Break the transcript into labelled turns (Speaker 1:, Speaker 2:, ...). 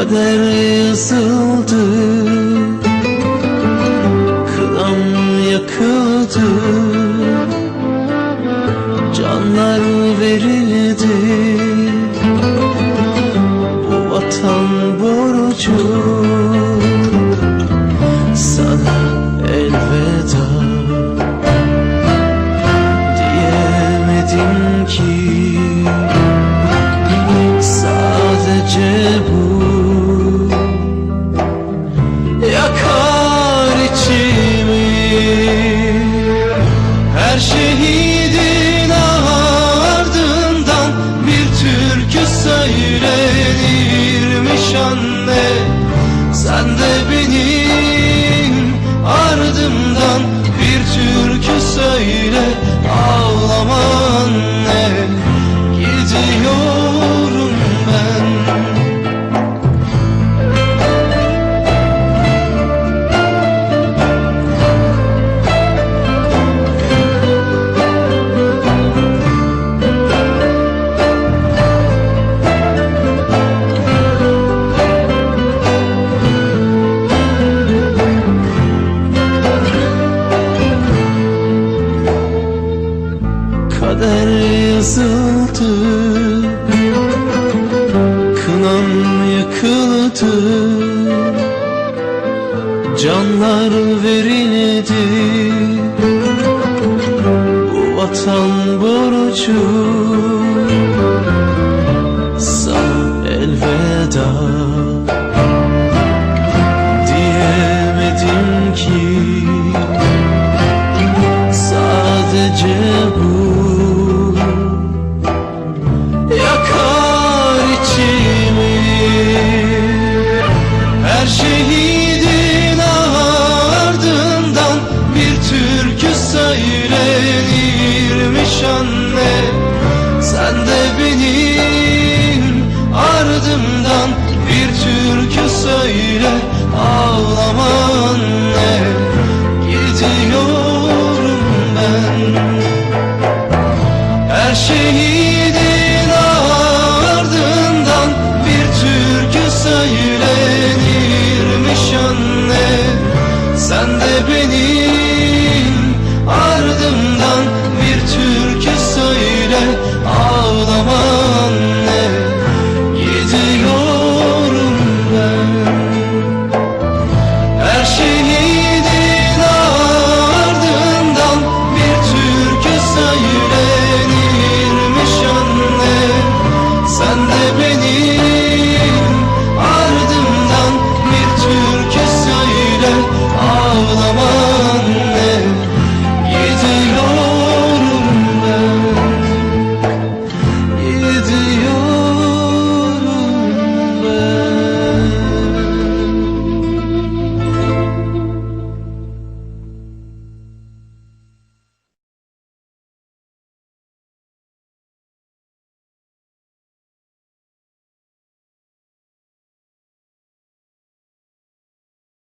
Speaker 1: kader ısıldı Kılan yakıldı. Canlar verildi. kader yazıldı. Kınam yıkıldı. Canlar verildi. Bu vatan borcu. anne Sen de benim ardımdan bir türkü söyle. Ağlama anne gidiyorum ben. Her şeyi